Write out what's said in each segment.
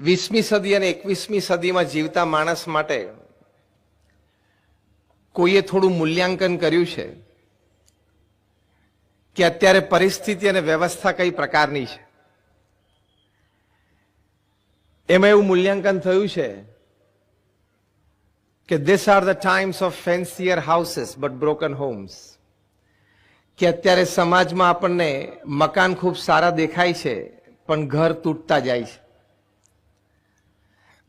વીસમી સદી અને એકવીસમી સદીમાં જીવતા માણસ માટે કોઈએ થોડું મૂલ્યાંકન કર્યું છે કે અત્યારે પરિસ્થિતિ અને વ્યવસ્થા કઈ પ્રકારની છે? એમાં એવું મૂલ્યાંકન થયું છે કે these are the times of fancier houses but broken homes કે અત્યારે સમાજમાં આપણને મકાન ખૂબ સારા દેખાય છે, પણ ઘર તૂટતા જાય છે.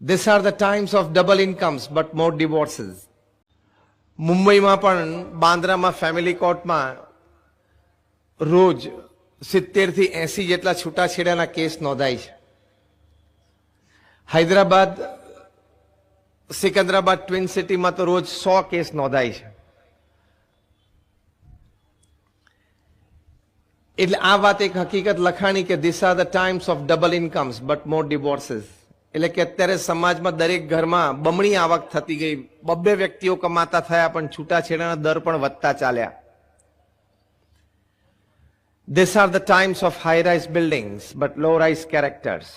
These are the times of double incomes but more divorces મુંબઈમાં પણ બાંદ્રામાં ફેમિલી કોર્ટમાં રોજ સિત્તેરથી એસી જેટલા છૂટાછેડાના કેસ નોંધાય છે હૈદરાબાદ સિકંદરાબાદ ટ્વિન સિટીમાં તો રોજ સો કેસ નોંધાય છે એટલે આ વાત એક હકીકત લખાણી કે these are the times of double incomes but more divorces એટલે કે અત્યારે સમાજમાં દરેક ઘરમાં બમણી આવક થતી ગઈ. બબ્બે વ્યક્તિઓ કમાતા થયા, પણ છૂટાછેડાના દર પણ વધતા ચાલ્યા. These are the times of high rise buildings but low rise characters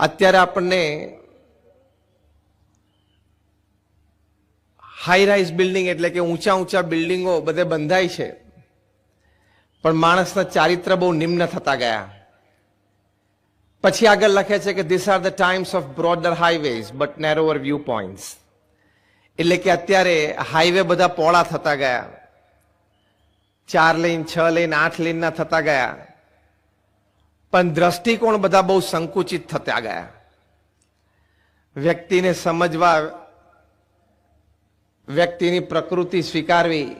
અત્યારે આપણને હાઈ રાઇઝ બિલ્ડિંગ એટલે કે ઊંચા ઊંચા બિલ્ડિંગો બધે બંધાય છે. પણ માણસના ચારિત્ર બહુ નિમ્ન થતા ગયા. પછી આગળ લખે છે કે these are the times of broader highways but narrower view points એટલે કે અત્યારે હાઈવે બધા પોળા થતા ગયા. ચાર લેન છ લેન આઠ લેનના થતા ગયા. પણ દ્રષ્ટિકોણ બધા બહુ સંકુચિત થતા ગયા. વ્યક્તિને સમજવા, વ્યક્તિની પ્રકૃતિ સ્વીકારવી,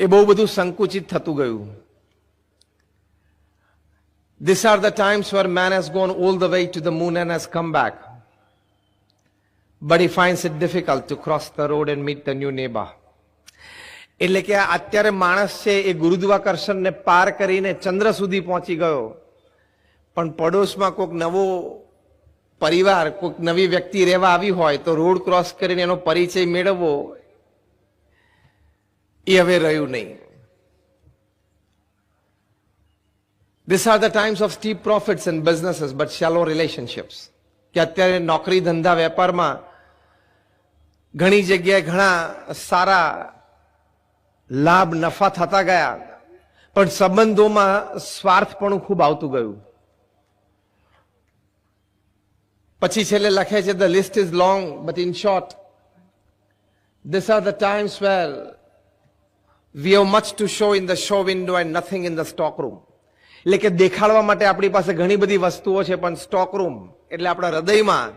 એ બહુ બધું સંકુચિત થતું ગયું. These are the times where man has gone all the way to the moon and has come back. But he finds it difficult to cross the road and meet the new neighbor. એટલે કે અત્યારે માણસ છે એ ગુરુદ્વાકર્ષણને પાર કરીને ચંદ્ર સુધી પહોંચી ગયો પણ પડોશમાં કોઈક નવો પરિવાર કોઈક નવી વ્યક્તિ રહેવા આવી હોય તો રોડ ક્રોસ કરીને એનો પરિચય મેળવવો એ હવે રહ્યું નહીં These are the times of steep profits in businesses, but shallow relationships. કે અત્યારે નોકરી ધંધા વેપારમાં ઘણી જગ્યાએ ઘણા સારા લાભ, નફા થતા ગયા, પણ સંબંધોમાં સ્વાર્થપણું ખૂબ આવતું ગયું પછી છેલ્લે લખે છે the list is long but in short these are the times where we have much to show in the show window and nothing in the stock room એટલે કે દેખાડવા માટે આપણી પાસે ઘણી બધી વસ્તુઓ છે, પણ સ્ટોક રૂમ એટલે આપણા હૃદયમાં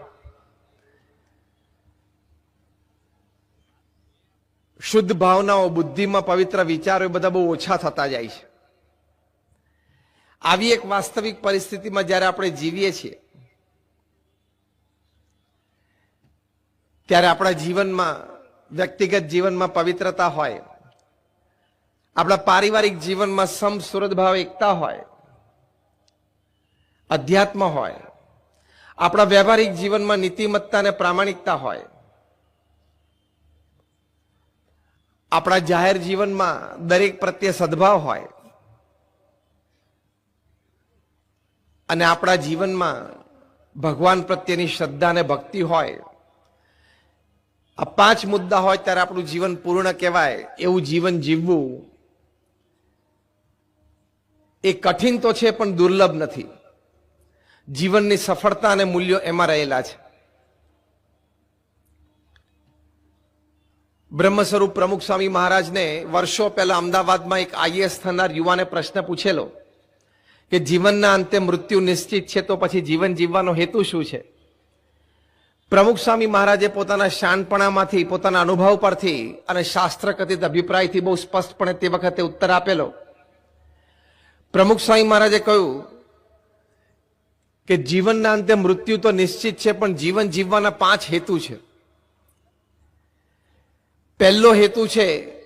શુદ્ધ ભાવનાઓ, બુદ્ધિમાં પવિત્ર વિચારો, એ બધા બહુ ઓછા થતા જાય છે. આવી એક વાસ્તવિક પરિસ્થિતિમાં જ્યારે આપણે જીવીએ છીએ, ત્યારે આપણા જીવનમાં, વ્યક્તિગત જીવનમાં પવિત્રતા હોય, આપણા પારિવારિક જીવનમાં સમ સુરત ભાવ એકતા હોય અધ્યાત્મ હોય, આપણા વ્યવહારિક જીવનમાં નીતિમત્તા અને પ્રામાણિકતા હોય, આપણા જાહેર જીવનમાં દરેક પ્રત્યે સદભાવ હોય, અને આપણા જીવનમાં ભગવાન પ્રત્યેની શ્રદ્ધા અને ભક્તિ હોય, આ પાંચ મુદ્દા હોય ત્યારે આપણું જીવન પૂર્ણ કહેવાય, એવું જીવન જીવવું એ કઠિન તો છે, પણ દુર્લભ નથી. જીવનની સફળતા અને મૂલ્યો એમાં રહેલા છે. બ્રહ્મ સ્વરૂપ પ્રમુખ સ્વામી મહારાજને વર્ષો પહેલા અમદાવાદમાં એક આઈએસ થનાર યુવાને પ્રશ્ન પૂછેલો કે જીવનના અંતે મૃત્યુ નિશ્ચિત છે તો પછી જીવન જીવવાનો હેતુ શું છે? પ્રમુખ સ્વામી મહારાજે પોતાના શાનપણામાંથી, પોતાના અનુભવ પરથી અને શાસ્ત્ર કથિત અભિપ્રાયથી બહુ સ્પષ્ટપણે તે વખતે ઉત્તર આપેલો. પ્રમુખ સ્વામી મહારાજે કહ્યું કે જીવનના અંતે મૃત્યુ તો નિશ્ચિત છે, પણ જીવન જીવવાના પાંચ હેતુ છે. પહેલો હેતુ છે,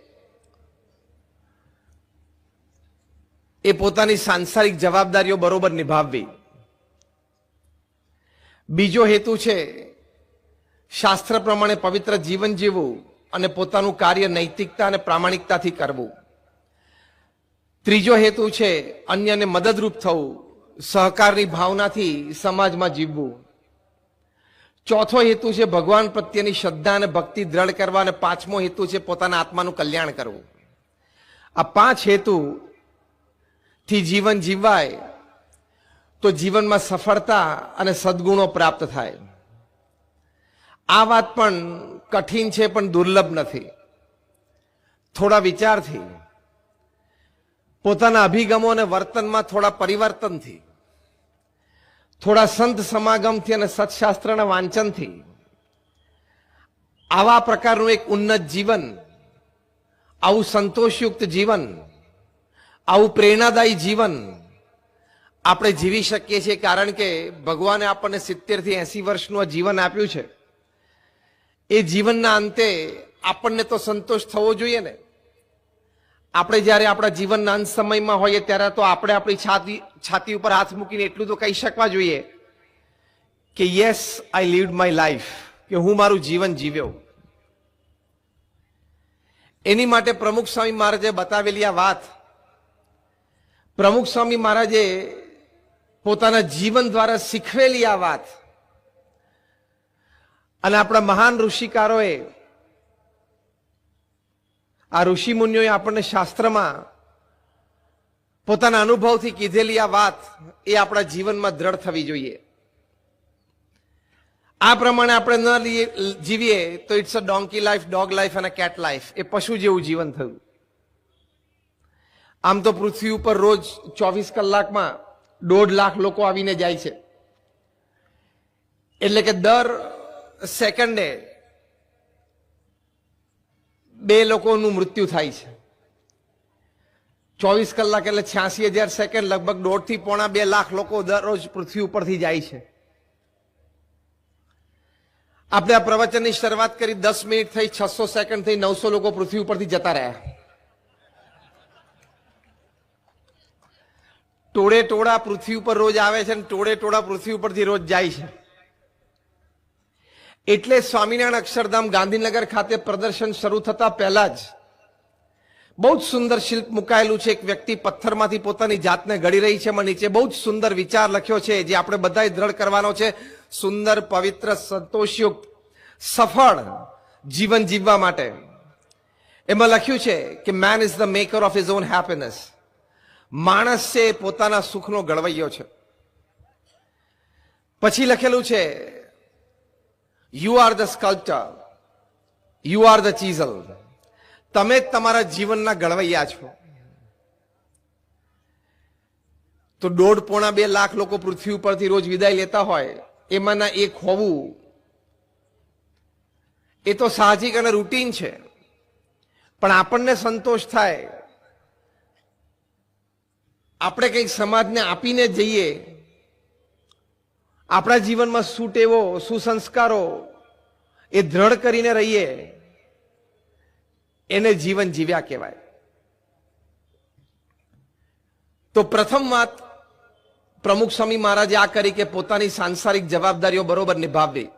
એ પોતાની સાંસારિક જવાબદારીઓ બરોબર નિભાવવી. બીજો હેતુ છે, શાસ્ત્ર પ્રમાણે પવિત્ર જીવન જીવવું અને પોતાનું કાર્ય નૈતિકતા અને પ્રામાણિકતાથી કરવું. ત્રીજો હેતુ છે, અન્યને મદદરૂપ થવું. સહકારની ભાવનાથી સમાજમાં જીવવું. ચોથો હેતુ છે ભગવાન પ્રત્યેની શ્રદ્ધા અને ભક્તિ દ્રઢ કરવા અને પાંચમો હેતુ છે પોતાના આત્માનું કલ્યાણ કરવું. આ પાંચ હેતુ થી જીવન જીવાય તો જીવનમાં સફળતા અને સદગુણો પ્રાપ્ત થાય. આ વાત પણ કઠિન છે પણ દુર્લભ નથી. થોડા વિચારથી. પોતાના અભિગમો અને વર્તનમાં થોડા પરિવર્તનથી. થોડા સંત સમાગમથી અને સત્શાસ્ત્રના વાંચનથી. આવા પ્રકારનું એક ઉન્નત જીવન, આવું સંતોષયુક્ત જીવન, આવું પ્રેરણાદાયી જીવન આપણે જીવી શકીએ છીએ કારણ કે ભગવાને આપણને સિત્તેરથી એસી વર્ષનું આ જીવન આપ્યું છે. એ જીવનના અંતે આપણને તો સંતોષ થવો જોઈએ ને. આપણે જ્યારે આપણા જીવનના અંત સમયમાં હોઈએ ત્યારે તો આપણે આપણી છાતી છાતી ઉપર હાથ મૂકીને એટલું તો કહી શકવા જોઈએ કે yes I lived my life કે હું મારું જીવન જીવ્યો. એની માટે પ્રમુખ સ્વામી મહારાજે બતાવેલી આ વાત. પ્રમુખ સ્વામી મહારાજે પોતાના જીવન દ્વારા શીખવેલી આ વાત. અને આપણા મહાન ઋષિકારોએ આ ઋષિ મુનિઓએ આપણને શાસ્ત્રમાં પોતાના અનુભવથી કીધેલી આ વાત એ આપણા જીવનમાં દ્રઢ થવી જોઈએ. આ પ્રમાણે આપણે ન લઈએ જીવીએ તો it's a donkey life dog life અને કેટ લાઈફ એ પશુ જેવું જીવન થયું. આમ તો પૃથ્વી ઉપર રોજ ચોવીસ કલાકમાં દોઢ લાખ લોકો આવીને જાય છે. એટલે કે દર સેકન્ડે બે લોકોનું મૃત્યુ થાય છે. ચોવીસ કલાક એટલે છ્યાસી હજાર સેકન્ડ લગભગ દોઢથી પોણા બે લાખ લોકો દરરોજ પૃથ્વી ઉપરથી જાય છે. આપણે આ પ્રવચનની શરૂઆત કરી, દસ મિનિટ થઈ, છસો સેકન્ડ થઈ, નવસો લોકો પૃથ્વી ઉપરથી જતા રહ્યા. ટોળે ટોળા પૃથ્વી ઉપર રોજ આવે છે અને ટોળે ટોળા પૃથ્વી ઉપરથી રોજ જાય છે. એટલે સ્વામિનારાયણ અક્ષરધામ ગાંધીનગર ખાતે પ્રદર્શન શરૂ થતા પહેલા જ બહુ જ સુંદર શિલ્પ મુકાયેલું છે. એક વ્યક્તિ પથ્થરમાંથી પોતાની જાતને ઘડી રહી છે, એમાં નીચે બહુ જ સુંદર વિચાર લખ્યો છે, જે આપણે બધાએ દ્રઢ કરવાનો છે. સુંદર, પવિત્ર, સંતોષયુક્ત, સફળ જીવન જીવવા માટે. એમાં લખ્યું છે કે man is the maker of his own happiness માણસ છે પોતાના સુખનો ગળવૈયો છે. પછી લખેલું છે you are the sculptor you are the chisel તમે જ તમારા જીવનના ગળવૈયા છો. તો દોઢ પોણા બે લાખ લોકો પૃથ્વી ઉપરથી રોજ વિદાય લેતા હોય, એમાંના એક હોવું, એ તો સાહજિક અને રૂટીન છે. પણ આપણને સંતોષ થાય. આપણે કંઈક સમાજને આપીને જઈએ. આપણા જીવનમાં સુટેવો સુસંસ્કારો એ દ્રઢ કરીને રહીએ. એને જીવન જીવ્યા કહેવાય. તો પ્રથમ વાત પ્રમુખ સ્વામી મહારાજે આ કરી કે પોતાની સાંસારિક જવાબદારીઓ બરોબર નિભાવવી.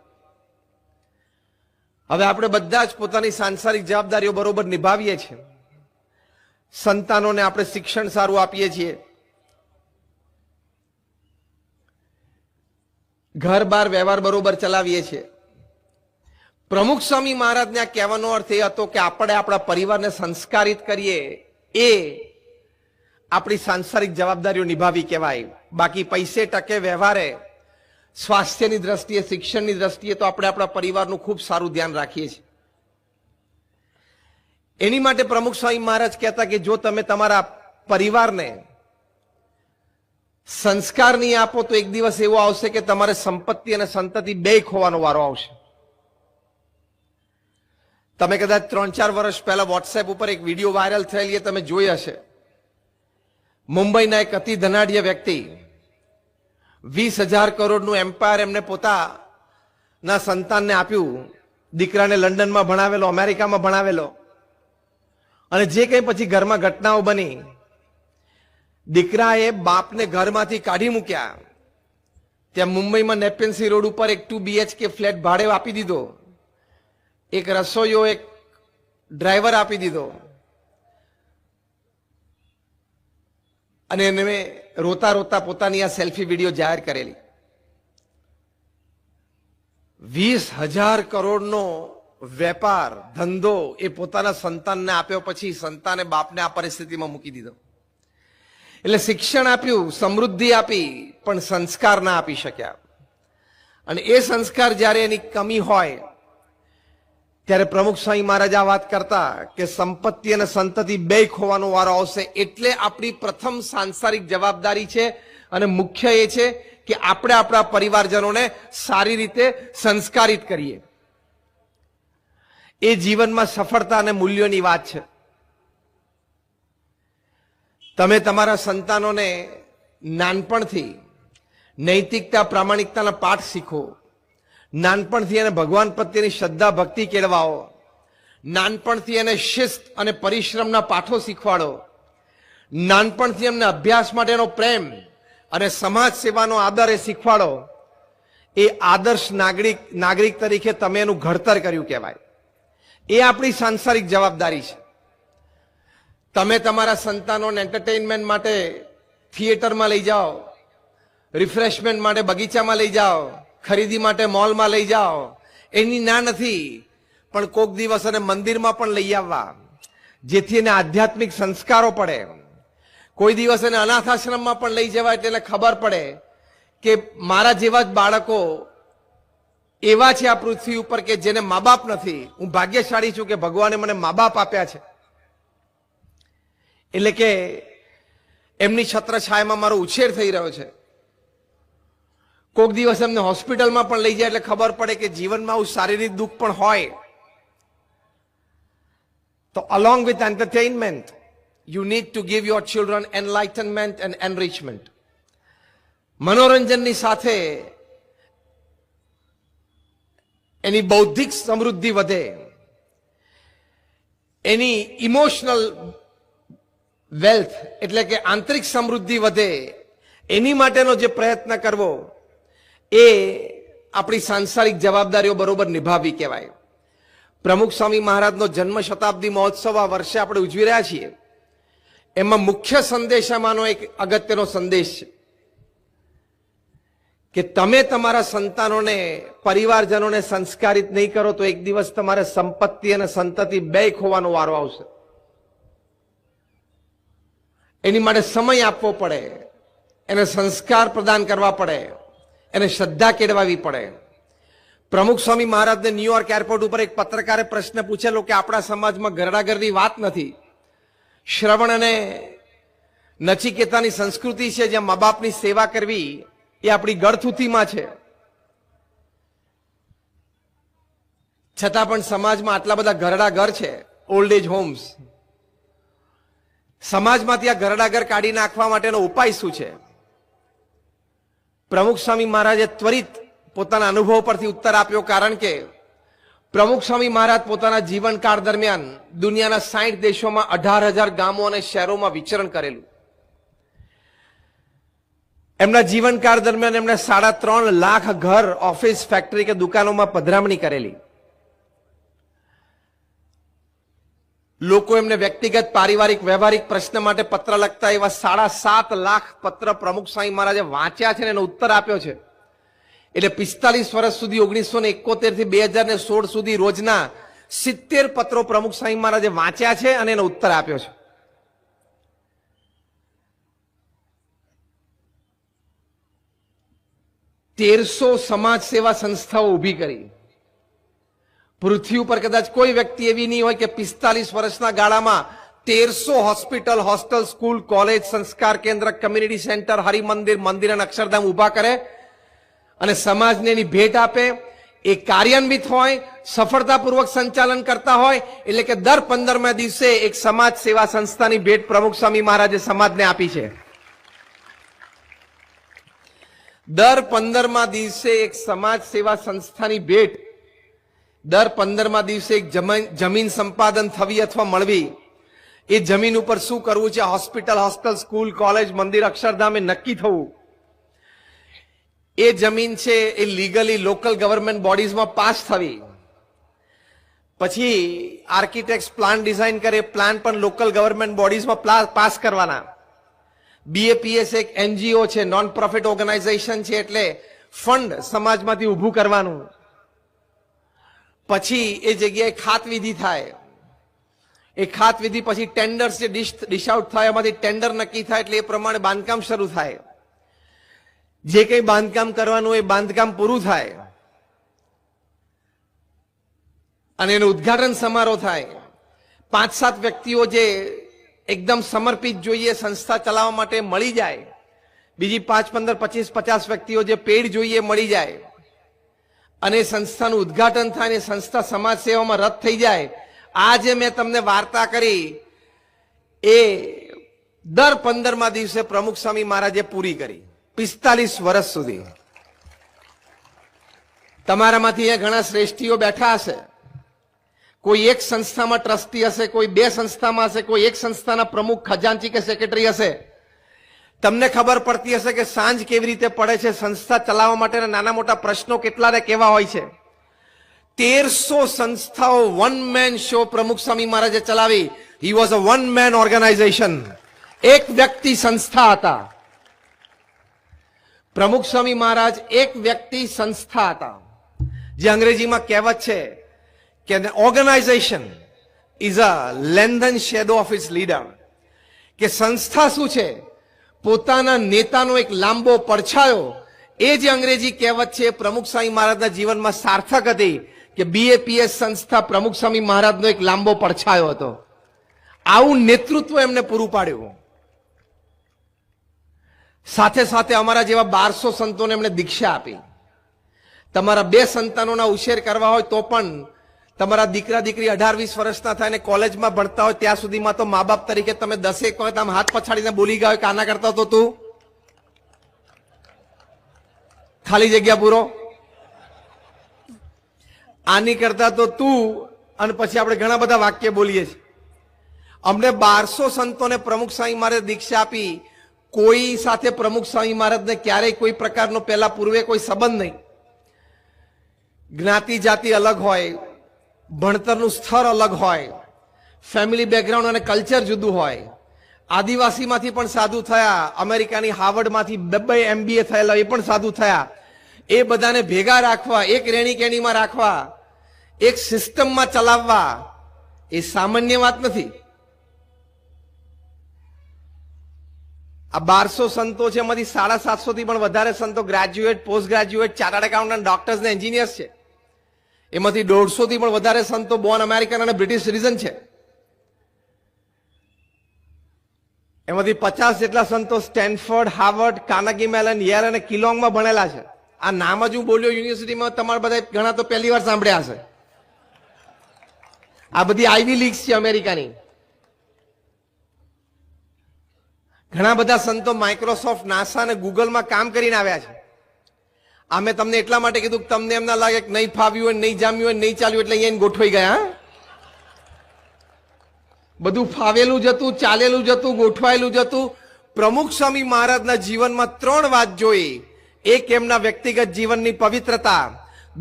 હવે આપણે બધા જ પોતાની સાંસારિક જવાબદારીઓ બરોબર નિભાવીએ છીએ. સંતાનોને આપણે શિક્ષણ સારું આપીએ છીએ. ઘર બાર વ્યવહાર બરોબર ચલાવીએ છીએ. પ્રમુખ સ્વામી મહારાજને આ કહેવાનો અર્થ એ હતો કે આપણે આપણા પરિવારને સંસ્કારિત કરીએ એ આપણી સાંસારિક જવાબદારીઓ નિભાવી કહેવાય. બાકી પૈસે ટકે વ્યવહારે, સ્વાસ્થ્યની દ્રષ્ટિએ, શિક્ષણની દ્રષ્ટિએ તો આપણે આપણા પરિવારનું ખૂબ સારું ધ્યાન રાખીએ છીએ. એની માટે પ્રમુખ સ્વામી મહારાજ કહેતા કે જો તમે તમારા પરિવારને સંસ્કાર નહીં આપો તો એક દિવસ એવો આવશે કે તમારે સંપત્તિ અને સંતતિ બે ખોવાનો વારો આવશે. તમે કદાચ ત્રણ ચાર વર્ષ પહેલા વોટ્સએપ ઉપર એક વીડિયો વાયરલ થયેલી એ તમે જોઈ હશે. મુંબઈના એક અતિ ધનાઢ્ય વ્યક્તિ વીસ હજાર કરોડનું એમ્પાયર એમને પોતાના સંતાનને આપ્યું. દીકરાને લંડનમાં ભણાવેલો, અમેરિકામાં ભણાવેલો. અને જે કંઈ પછી ઘરમાં ઘટનાઓ બની, દીકરાએ બાપને ઘરમાંથી કાઢી મૂક્યા. ત્યાં મુંબઈમાં નેપેન્સી રોડ ઉપર એક ટુ બીએચકે ફ્લેટ ભાડે આપી દીધો. એક રસોઈયો એક ડ્રાઈવર આપી દીધો. અને એને રોતા રોતા પોતાની આ સેલ્ફી વીડિયો જાહેર કરેલી. વીસ હજાર કરોડનો વેપાર, ધંધો એ પોતાના સંતાનને આપ્યો પછી સંતાને બાપને આ પરિસ્થિતિમાં મૂકી દીધો. એટલે શિક્ષણ આપ્યું, સમૃદ્ધિ આપી, પણ સંસ્કાર ના આપી શક્યા. અને એ સંસ્કાર જ્યારે એની કમી હોય ત્યારે પ્રમુખ સ્વામી મહારાજ આ વાત કરતા કે સંપત્તિ અને સંતતિ બે ખોવાનો વારો આવશે એટલે આપણી પ્રથમ સાંસારિક જવાબદારી છે અને મુખ્ય એ છે કે આપણે આપણા પરિવારજનોને સારી રીતે સંસ્કારિત કરીએ. એ જીવનમાં સફળતા અને મૂલ્યોની વાત છે. તમે તમારા સંતાનોને નાનપણથી નૈતિકતા, પ્રામાણિકતાના પાઠ શીખો. નાનપણથી એને ભગવાન પ્રત્યેની શ્રદ્ધા, ભક્તિ કેળવાઓ. નાનપણથી એને શિસ્ત અને પરિશ્રમના પાઠો શીખવાડો. નાનપણથી એમને અભ્યાસ માટેનો પ્રેમ અને સમાજ સેવાનો આદર એ શીખવાડો. એ આદર્શ નાગરિક નાગરિક તરીકે તમે એનું ઘડતર કર્યું કહેવાય. એ આપણી સાંસારિક જવાબદારી છે. તમે તમારા સંતાનોને એન્ટરટેઇનમેન્ટ માટે થિયેટરમાં લઈ જાઓ રિફ્રેશમેન્ટ માટે બગીચામાં લઈ જાઓ ખરીદી માટે મોલમાં લઈ જાઓ. એની ના નથી, પણ કોક દિવસ અને મંદિરમાં પણ લઈ આવવા. જેથી એને આધ્યાત્મિક સંસ્કારો પડે. કોઈ દિવસ એને અનાથ આશ્રમમાં પણ લઈ જવાય એટલે ખબર પડે કે મારા જેવા જ બાળકો એવા છે આ પૃથ્વી ઉપર કે જેને મા બાપ નથી. હું ભાગ્યશાળી છું કે ભગવાને મને મા બાપ આપ્યા છે. એટલે કે એમની છત્રછાયામાં મારો ઉછેર થઈ રહ્યો છે. કોક દિવસ એમને હોસ્પિટલમાં પણ લઈ જાય એટલે ખબર પડે કે જીવનમાં આવું શારીરિક દુઃખ પણ હોય. તો along with entertainment you need to give your children enlightenment and enrichment મનોરંજનની સાથે એની બૌદ્ધિક સમૃદ્ધિ વધે. એની ઇમોશનલ વેલ્થ એટલે કે આંતરિક સમૃદ્ધિ વધે. એની માટેનો જે પ્રયત્ન કરવો એ આપણી સાંસારિક જવાબદારીઓ બરોબર નિભાવવી કહેવાય. પ્રમુખ સ્વામી મહારાજનો જન્મ શતાબ્દી મહોત્સવ આ વર્ષે આપણે ઉજવી રહ્યા છીએ. એમાં મુખ્ય સંદેશામાંનો એક અગત્યનો સંદેશ છે કે તમે તમારા સંતાનોને, પરિવારજનોને સંસ્કારિત નહીં કરો તો એક દિવસ તમારે સંપત્તિ અને સંતતિ બે ખોવાનો વારો આવશે. એની માટે સમય આપવો પડે. એને સંસ્કાર પ્રદાન કરવા પડે. એને શ્રદ્ધા કેળવાવી પડે. પ્રમુખ સ્વામી મહારાજને ન્યુયોર્ક એરપોર્ટ ઉપર એક પત્રકારે પ્રશ્ન પૂછેલો કે આપણા સમાજમાં ઘરડાઘરની વાત નથી. શ્રવણ અને નચિકેતાની સંસ્કૃતિ છે, જ્યાં મા બાપની સેવા કરવી એ આપણી ગળથુથીમાં છે. છતાં પણ સમાજમાં આટલા બધા ઘરડા ઘર છે ઓલ્ડ એજ હોમ્સ સમાજમાંથી આ ઘરડા ઘર કાઢી નાખવા માટેનો ઉપાય શું છે? પ્રમુખ સ્વામી મહારાજે ત્વરિત પોતાના અનુભવ પરથી ઉત્તર આપ્યો કારણ કે પ્રમુખ સ્વામી મહારાજ પોતાના જીવનકાળ દરમિયાન દુનિયાના સાઠ દેશોમાં અઢાર હજાર ગામો અને શહેરોમાં વિચરણ કરેલું. એમના જીવનકાળ દરમિયાન એમણે સાડા ત્રણ લાખ ઘર, ઓફિસ, ફેક્ટરી કે દુકાનોમાં પધરામણી કરેલી. લોકો એમને વ્યક્તિગત, પારિવારિક, વ્યવહારિક પ્રશ્ન માટે પત્ર લખતા એવા સાડા સાત લાખ પત્ર પ્રમુખ સ્વામી મહારાજે વાંચ્યા છે એનો ઉત્તર આપ્યો છે. એટલે પિસ્તાલીસ વર્ષ સુધી, ઓગણીસો ને એકોતેરથી બે હજાર ને સોળ સુધી રોજના સિત્તેર પત્રો પ્રમુખ સ્વામી મહારાજે વાંચ્યા છે અને એનો ઉત્તર આપ્યો છે. તેરસો સમાજ સેવા સંસ્થાઓ ઊભી કરી. પૃથ્વી ઉપર કદાચ કોઈ વ્યક્તિ એવી નહીં હોય કે પિસ્તાલીસ વર્ષના ગાળામાં તેરસો હોસ્પિટલ, હોસ્ટેલ, સ્કૂલ, કોલેજ, સંસ્કાર કેન્દ્ર, કમ્યુનિટી સેન્ટર, હરિમંદિર, મંદિર અને અક્ષરધામ ઊભા કરે અને સમાજને એની ભેટ આપે. એ કાર્યાન્વિત હોય, સફળતાપૂર્વક સંચાલન કરતા હોય, એટલે કે દર પંદરમા દિવસે એક સમાજ સેવા સંસ્થાની ભેટ પ્રમુખ સ્વામી મહારાજે સમાજને આપી છે. દર પંદરમા દિવસે એક સમાજ સેવા સંસ્થાની ભેટ દર પંદરમા દિવસે એક જમીન સંપાદન થવી અથવા મળવી, એ જમીન ઉપર શું કરવું છે? હોસ્પિટલ, હોસ્ટેલ, સ્કૂલ, કોલેજ, મંદિર, અક્ષરધામે નક્કી થવું. એ જમીન છે, એ લીગલી લોકલ ગવર્મેન્ટ બોડીઝમાં પાસ થવી. પછી આર્કિટેક્ટ પ્લાન ડિઝાઇન કરે પ્લાન પણ લોકલ ગવર્મેન્ટ બોડીઝમાં પાસ કરવાના. બીએપીએસ એક એનજીઓ છે નોન પ્રોફિટ ઓર્ગેનાઇઝેશન છે, એટલે ફંડ સમાજમાંથી ઊભું કરવાનું. પછી એ જગ્યાએ ખાતવિધિ થાય. એ ખાતવિધિ પછી ટેન્ડર્સ જે ડિશ ડિશ આઉટ થાય, એમાંથી ટેન્ડર નક્કી થાય, એટલે એ પ્રમાણે બાંધકામ શરૂ થાય. જે કંઈ બાંધકામ કરવાનું એ બાંધકામ પૂરું થાય. અને એનું ઉદ્ઘાટન સમારોહ થાય. પાંચ સાત વ્યક્તિઓ જે એકદમ સમર્પિત જોઈએ, સંસ્થા ચલાવવા માટે મળી જાય. બીજી પાંચ, પંદર, પચીસ, પચાસ વ્યક્તિઓ જે પેડ જોઈએ, મળી જાય. અને સંસ્થાનું ઉદ્ઘાટન થાય અને સંસ્થા સમાજ સેવામાં રદ થઈ જાય. આ જે મેં તમને વાર્તા કરી. એ દર પંદરમા દિવસે પ્રમુખ સ્વામી મહારાજે પૂરી કરી. પિસ્તાલીસ વર્ષ સુધી. તમારામાંથી અહીંયા ઘણા શ્રેષ્ઠીઓ બેઠા હશે. કોઈ એક સંસ્થામાં ટ્રસ્ટી હશે, કોઈ બે સંસ્થામાં હશે, કોઈ એક સંસ્થાના પ્રમુખ, ખજાનચી કે સેક્રેટરી હશે. તમને ખબર પડતી હશે કે સાંજ કેવી રીતે પડે છે? સંસ્થા ચલાવવા માટેના નાના મોટા પ્રશ્નો કેટલા ને કેવા હોય છે? તેરસો સંસ્થાઓ વન મેન શો પ્રમુખ સ્વામી મહારાજે ચલાવી. He was a one man organisation એક વ્યક્તિ સંસ્થા હતા. પ્રમુખ સ્વામી મહારાજ એક વ્યક્તિ સંસ્થા હતા. જે અંગ્રેજીમાં કહેવત છે કે organisation is a lengthened shadow of his leader કે સંસ્થા શું છે? પોતાના નેતાનો એક લાંબો પડછાયો. એ જે અંગ્રેજી કહેવત છે, પ્રમુખ સ્વામી મહારાજના જીવનમાં સાર્થક હતી કે બીએપીએસ સંસ્થા પ્રમુખ સ્વામી મહારાજનો એક લાંબો પડછાયો હતો. આવું નેતૃત્વ એમને પૂરું પાડ્યું. સાથે સાથે અમારા જેવા બારસો સંતોને એમણે દીક્ષા આપી. તમારા બે સંતાનોના ઉછેર કરવા હોય તો પણ તમારા દીકરા, દીકરી અઢાર, વીસ વર્ષના થાય અને કોલેજમાં ભણતા હોય, ત્યાં સુધીમાં તો મા બાપ તરીકે તમે દસેક વખત આમ હાથ પછાડીને બોલી ગયા હોય કાના કરતા તો તું? ખાલી જગ્યા પૂરો. આની કરતા તો તું, અને પછી આપણે ઘણા બધા વાક્ય બોલીએ છીએ. અમને બારસો સંતોને પ્રમુખ સ્વામી મહારાજ દીક્ષા આપી. કોઈ સાથે પ્રમુખ સ્વામી મહારાજને ક્યારેય કોઈ પ્રકારનો પહેલા પૂર્વે કોઈ સંબંધ નહીં. જ્ઞાતિ જાતિ અલગ હોય ભણતરનું સ્તર અલગ હોય ફેમિલી બેકગ્રાઉન્ડ અને કલ્ચર જુદું હોય. આદિવાસીમાંથી પણ સાધુ થયા, અમેરિકાની હાવર્ડમાંથી બે એમબીએ થયેલા એ પણ સાધુ થયા. એ બધાને ભેગા રાખવા, એક રેણી કેણીમાં રાખવા, એક સિસ્ટમમાં ચલાવવા, એ સામાન્ય વાત નથી. આ બારસો સંતો છે, એમાંથી સાડા સાતસો થી પણ વધારે સંતો graduate post graduate chartered accountant doctors ને એન્જિનિયર્સ છે. એમાંથી દોઢસો થી પણ વધારે સંતો બોર્ન અમેરિકન અને બ્રિટિશ સિટીઝન છે. એમાંથી પચાસ જેટલા સંતો Stanford Harvard Carnegie Mellon Yale અને કિલોંગમાં ભણેલા છે. આ નામ જ હું બોલ્યો યુનિવર્સિટીમાં, તમારા બધા ઘણા તો પહેલી વાર સાંભળ્યા હશે. આ બધી આઈવી લીગ્સ છે અમેરિકાની. ઘણા બધા સંતો માઇક્રોસોફ્ટ નાસા અને ગૂગલમાં કામ કરીને આવ્યા છે. આ મેં તમને એટલા માટે કીધું કે તમને એમ ના લાગે કે નહીં ફાવ્યું હોય, નહીં જામ્યું હોય, નહીં ચાલ્યું એટલે અહીંયા ગોઠવાઈ ગયા બધું ફાવેલું જતું ચાલેલું જતું ગોઠવાયેલું જતું પ્રમુખ સ્વામી મહારાજના જીવનમાં ત્રણ વાત જોઈ. એક એમના વ્યક્તિગત જીવનની પવિત્રતા,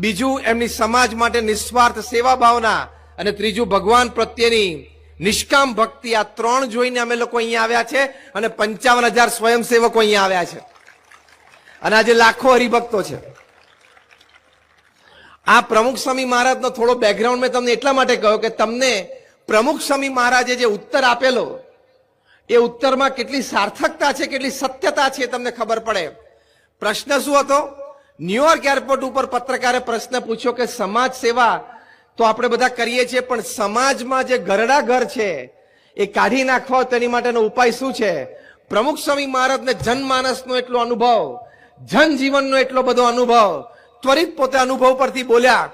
બીજું એમની સમાજ માટે નિસ્વાર્થ સેવા ભાવના અને ત્રીજું ભગવાન પ્રત્યેની નિષ્કામ ભક્તિ. આ ત્રણ જોઈને અમે લોકો અહીંયા આવ્યા છે અને પંચાવન હજાર સ્વયંસેવકો અહીંયા આવ્યા છે. અને આજે લાખો હરિભક્તો છે. આ પ્રમુખ સ્વામી મહારાજનો થોડો બેકગ્રાઉન્ડ મેં તમને એટલા માટે કહ્યું કે તમને પ્રમુખ સ્વામી મહારાજે જે ઉત્તર આપેલો, એ ઉત્તરમાં કેટલી સાર્થકતા છે, કેટલી સત્યતા છે તમને ખબર પડે. પ્રશ્ન શું હતો? ન્યુયોર્ક એરપોર્ટ ઉપર પત્રકારે પ્રશ્ન પૂછ્યો કે સમાજ સેવા તો આપણે બધા કરીએ છીએ, પણ સમાજમાં જે ઘરડા ઘર છે, એ કાઢી નાખવા તેની માટેનો ઉપાય શું છે? પ્રમુખ સ્વામી મહારાજને જનમાનસનો એટલો અનુભવ જનજીવનનો એટલો બધો અનુભવ, ત્વરિત પોતે અનુભવ પરથી બોલ્યા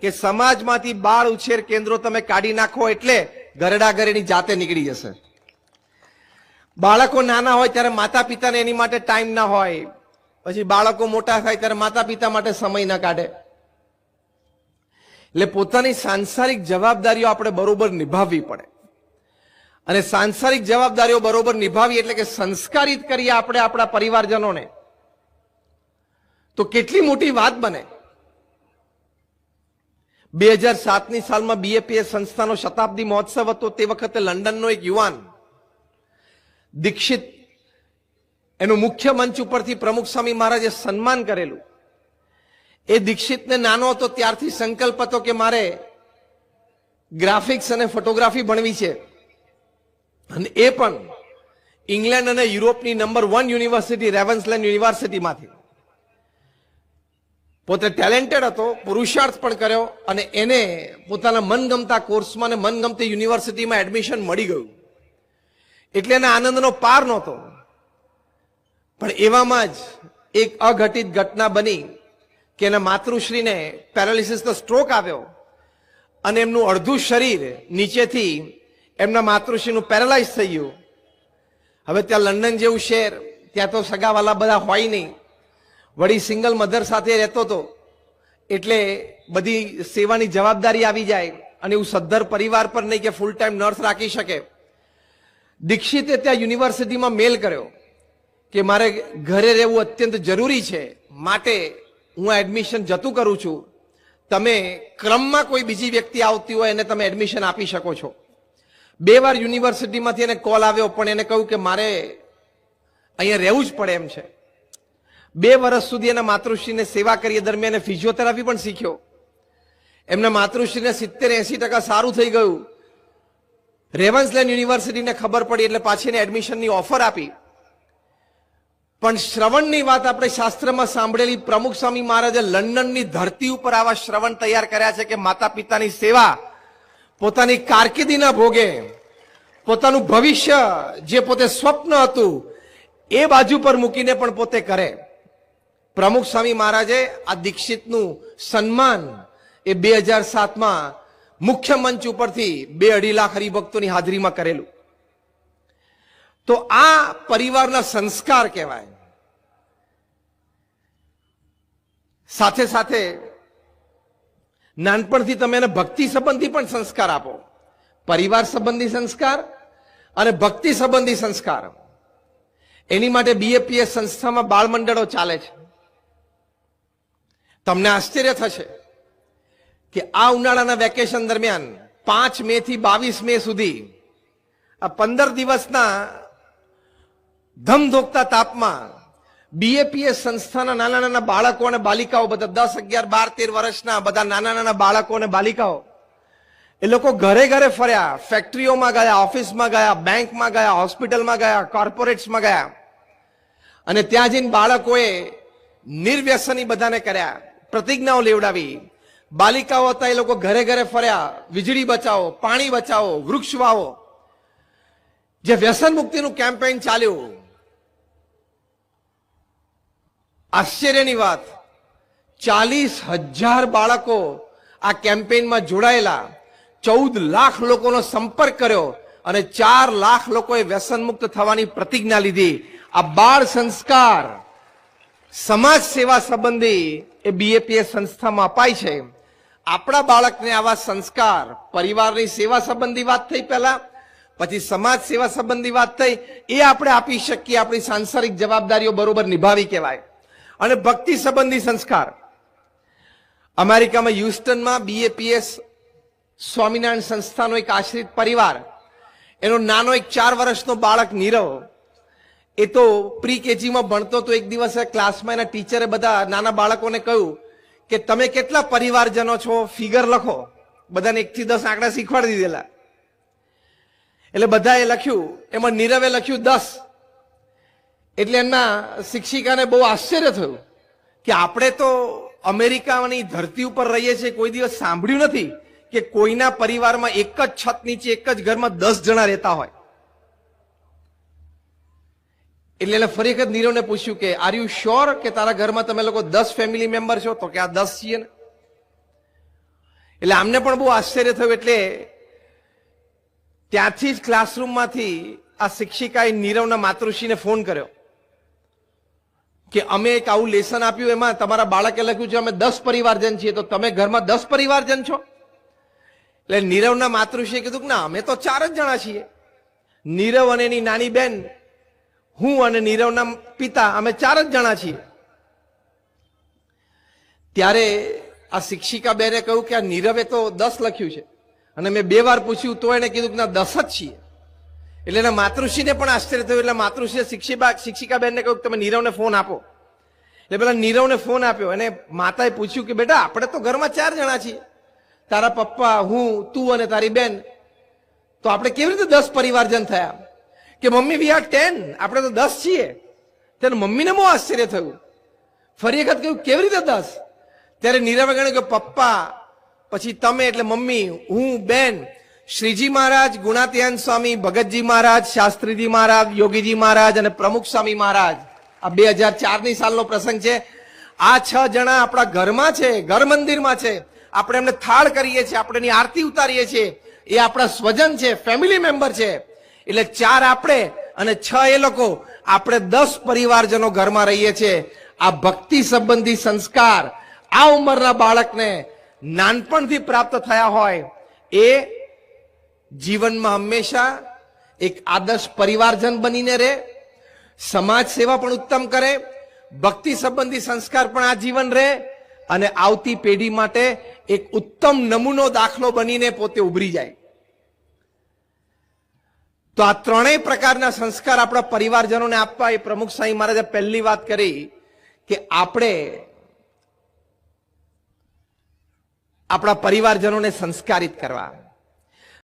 કે સમાજમાંથી બાળ ઉછેર કેન્દ્રો તમે કાઢી નાખો એટલે ઘરડા ઘરેની જાતે નીકળી જશે. બાળકો નાના હોય ત્યારે માતા પિતાને એની માટે ટાઈમ ના હોય. પછી બાળકો મોટા થાય ત્યારે માતા પિતા માટે સમય ના કાઢે. એટલે પોતાની સાંસારિક જવાબદારીઓ આપણે બરોબર નિભાવવી પડે. અને સાંસારિક જવાબદારીઓ બરોબર નિભાવી એટલે કે સંસ્કારિત કરીએ આપણે આપણા પરિવારજનોને. તો કેટલી મોટી વાત બને? બે હજાર સાતની સાલમાં બીએપીએસ સંસ્થાનો શતાબ્દી મહોત્સવ હતો, તે વખતે લંડનનો એક યુવાન, દીક્ષિત, એનું મુખ્ય મંચ ઉપરથી પ્રમુખ સ્વામી મહારાજે સન્માન કરેલું. એ દીક્ષિતને નાનો હતો, ત્યારથી સંકલ્પ હતો કે મારે ગ્રાફિક્સ અને ફોટોગ્રાફી ભણવી છે. અને એ પણ ઇંગ્લેન્ડ અને યુરોપની નંબર વન યુનિવર્સિટી, રેવન્સલેન્ડ યુનિવર્સિટીમાંથી. પોતે ટેલેન્ટેડ હતો, પુરુષાર્થ પણ કર્યો અને એને પોતાના મનગમતા કોર્સમાં અને મનગમતી યુનિવર્સિટીમાં એડમિશન મળી ગયું. એટલે એના આનંદનો પાર નહોતો. પણ એવામાં જ એક અઘટિત ઘટના બની કે એના માતૃશ્રીને પેરાલિસિસનો સ્ટ્રોક આવ્યો અને એમનું અડધું શરીર નીચેથી એમના માતૃશ્રીનું પેરાલાઇઝ થઈ ગયું. હવે ત્યાં લંડન જેવું શહેર, ત્યાં તો સગાવાલા બધા હોય નહીં. વળી સિંગલ મધર સાથે રહેતો હતો એટલે બધી સેવાની જવાબદારી આવી જાય અને એવું સદ્ધર પરિવાર પર નહીં કે ફૂલ ટાઈમ નર્સ રાખી શકે. દીક્ષિતે ત્યાં યુનિવર્સિટીમાં મેલ કર્યો કે મારે ઘરે રહેવું અત્યંત જરૂરી છે, માટે હું એડમિશન જતું કરું છું. તમે ક્રમમાં કોઈ બીજી વ્યક્તિ આવતી હોય એને તમે એડમિશન આપી શકો છો. બે વાર યુનિવર્સિટીમાંથી એને કોલ આવ્યો, પણ એને કહ્યું કે મારે અહીંયા રહેવું જ પડે એમ છે. બે વર્ષ સુધી એના માતૃશ્રીને સેવા કરીએ દરમિયાન ફિઝિયોથેરાપી પણ શીખ્યો. એમના માતૃશ્રીને સિત્તેર એસી ટકા સારું થઈ ગયું. રેવન્સલેન્ડ યુનિવર્સિટીને ખબર પડી એટલે પાછી એને એડમિશનની ઓફર આપી. પણ શ્રવણની વાત આપણે શાસ્ત્રમાં સાંભળેલી પ્રમુખ સ્વામી મહારાજે લંડનની ધરતી ઉપર આવા શ્રવણ તૈયાર કર્યા છે કે માતા પિતાની સેવા, પોતાની કારકિર્દીના ભોગે, પોતાનું ભવિષ્ય જે પોતે સ્વપ્ન હતું, એ બાજુ પર મૂકીને પણ પોતે કરે. પ્રમુખ સ્વામી મહારાજે આ દીક્ષિતનું સન્માન એ બે હજાર સાતમાં મુખ્ય મંચ ઉપરથી બે અઢી લાખ હરિભક્તોની હાજરીમાં કરેલું. તો આ પરિવારના સંસ્કાર કહેવાય. સાથે સાથે નાનપણથી તમે એને ભક્તિ સંબંધી પણ સંસ્કાર આપો. પરિવાર સંબંધી સંસ્કાર અને ભક્તિ સંબંધી સંસ્કાર. એની માટે બીએપીએસ સંસ્થામાં બાળ મંડળો ચાલે છે. તમને આશ્ચર્ય થશે કે આ ઉનાળાના વેકેશન દરમિયાન પાંચ મે થી બાવીસ મે સુધી આ પંદર દિવસના ધમધોકતા તાપમાં બીએપીએસ સંસ્થાના નાના નાના બાળકો અને બાલિકાઓ બધા દસ, અગિયાર, બાર, તેર વર્ષના બધા નાના નાના બાળકો અને બાલિકાઓ એ લોકો ઘરે ઘરે ફર્યા ફેક્ટરીઓમાં ગયા ઓફિસમાં ગયા બેંકમાં ગયા હોસ્પિટલમાં ગયા કોર્પોરેટ્સમાં ગયા. અને ત્યાં જઈને બાળકોએ નિર્વ્યસની બધાને કર્યા. પ્રતિજ્ઞાઓ લેવડાવી. બાલિકાઓ હતા એ લોકો ઘરે ઘરે ફર્યા. વીજળી બચાવો, પાણી બચાવો, વૃક્ષ વાવો. જે વ્યસન મુક્તિનું કેમ્પેઇન ચાલ્યું. આશ્ચર્યની વાત. ચાલીસ હજાર બાળકો આ કેમ્પેઇનમાં જોડાયેલા. ચૌદ લાખ લોકોનો સંપર્ક કર્યો અને ચાર લાખ લોકોએ વ્યસન મુક્ત થવાની પ્રતિજ્ઞા લીધી. આ બાળ સંસ્કાર, સમાજ સેવા સંબંધી એ બીએપીએસ સંસ્થામાં અપાય છે. આપણા બાળકને આવા સંસ્કાર, પરિવારની સેવા સંબંધી વાત થઈ પહેલા, પછી સમાજ સેવા સંબંધી વાત થઈ, એ આપણે આપી શકીએ આપણી સાંસારિક જવાબદારીઓ બરોબર નિભાવી કહેવાય. અને ભક્તિ સંબંધી સંસ્કાર. અમેરિકામાં હ્યુસ્ટનમાં બીએપીએસ સ્વામિનારાયણ સંસ્થાનો એક આશ્રિત પરિવાર. એનો નાનો એક ચાર વર્ષનો બાળક નીરવ એ તો પ્રી કેજીમાં ભણતો તો એક દિવસે ક્લાસમાં એના ટીચરે બધા નાના બાળકોને કહ્યું કે તમે કેટલા પરિવારજનો છો? ફિગર લખો. બધાને એકથી દસ આંકડા શીખવાડી દીધેલા. એટલે બધાએ લખ્યું, એમાં નીરવે લખ્યું દસ. એટલે એમના શિક્ષિકાને બહુ આશ્ચર્ય થયું કે આપણે તો અમેરિકાની ધરતી ઉપર રહીએ છીએ, કોઈ દિવસ સાંભળ્યું નથી કે કોઈના પરિવારમાં એક જ છત નીચે, એક જ ઘરમાં દસ જણા રહેતા હોય. એટલે એને ફરી વખત નીરવને પૂછ્યું કે આર યુ શ્યોર કે તારા ઘરમાં તમે લોકો દસ ફેમિલી મેમ્બર છો? તો કે આ દસ છીએ ને. એટલે આમને પણ બહુ આશ્ચર્ય થયું એટલે ત્યાંથી જ ક્લાસરૂમમાંથી આ શિક્ષિકાએ નીરવના માતૃશ્રીને ફોન કર્યો કે, અમે એક આવું લેસન આપ્યું એમાં, તમારા બાળકે લખ્યું છે, અમે દસ પરિવારજન છીએ, તો તમે ઘરમાં દસ પરિવારજન છો? એટલે નીરવના માતૃશ્રીએ કીધું કે, ના, અમે તો ચાર જ જણા છીએ. નીરવ અને એની નાની બેન હું અને નીરવના પિતા, અમે ચાર જ જણા છીએ. ત્યારે આ શિક્ષિકા બેને કહ્યું કે આ નીરવે તો દસ લખ્યું છે. અને મેં બે વાર પૂછ્યું, તો એને કીધું કે ના, દસ જ છીએ. એટલે એના માતૃશ્રીને પણ આશ્ચર્ય થયું, એટલે માતૃશ્રીએ શિક્ષિકા શિક્ષિકાબેનને કહ્યું કે તમે નીરવને ફોન આપો. એટલે પેલા નીરવને ફોન આપ્યો. અને માતાએ પૂછ્યું કે, બેટા, આપણે તો ઘરમાં ચાર જણા છીએ. તારા પપ્પા, હું, તું અને તારી બેન. તો આપણે કેવી રીતે દસ પરિવારજન થયા? કે મમ્મી વી આર ટેન આપણે તો દસ છીએ. ત્યારે મમ્મીને બહુ આશ્ચર્ય થયું. ફરી વખત કહ્યું, કેવી રીતે દસ? ત્યારે ગણ્યું કે, પપ્પા, પછી તમે એટલે મમ્મી, હું, બેન, શ્રીજી મહારાજ ગુણાત્યાન સ્વામી, ભગતજી મહારાજ, શાસ્ત્રીજી મહારાજ, યોગીજી મહારાજ અને પ્રમુખ સ્વામી મહારાજ. આ બે હજાર ચારની સાલનો પ્રસંગ છે. આ છ જણા આપણા ઘરમાં છે, ઘર મંદિરમાં છે. આપણે એમને થાળ કરીએ છીએ આપણે એની આરતી ઉતારીએ છીએ. એ આપણા સ્વજન છે ફેમિલી મેમ્બર છે. એટલે ચાર આપણે અને છ એ લોકો. આપણે દસ પરિવારજનો ઘરમાં રહીએ છીએ. આ ભક્તિ સંબંધી સંસ્કાર આ ઉંમરના બાળકને નાનપણથી પ્રાપ્ત થયા હોય એ જીવનમાં હંમેશા એક આદર્શ પરિવારજન બનીને રહે, સમાજ સેવા પણ ઉત્તમ કરે, ભક્તિ સંબંધી સંસ્કાર પણ આ જીવન રહે અને આવતી પેઢી માટે એક ઉત્તમ નમૂનો દાખલો બનીને પોતે ઉભરી જાય. તો આ ત્રણેય પ્રકારના સંસ્કાર આપણા પરિવારજનોને આપવા એ પ્રમુખ સાંઈ મહારાજે પહેલી વાત કરી કે આપણે આપણા પરિવારજનોને સંસ્કારિત કરવા.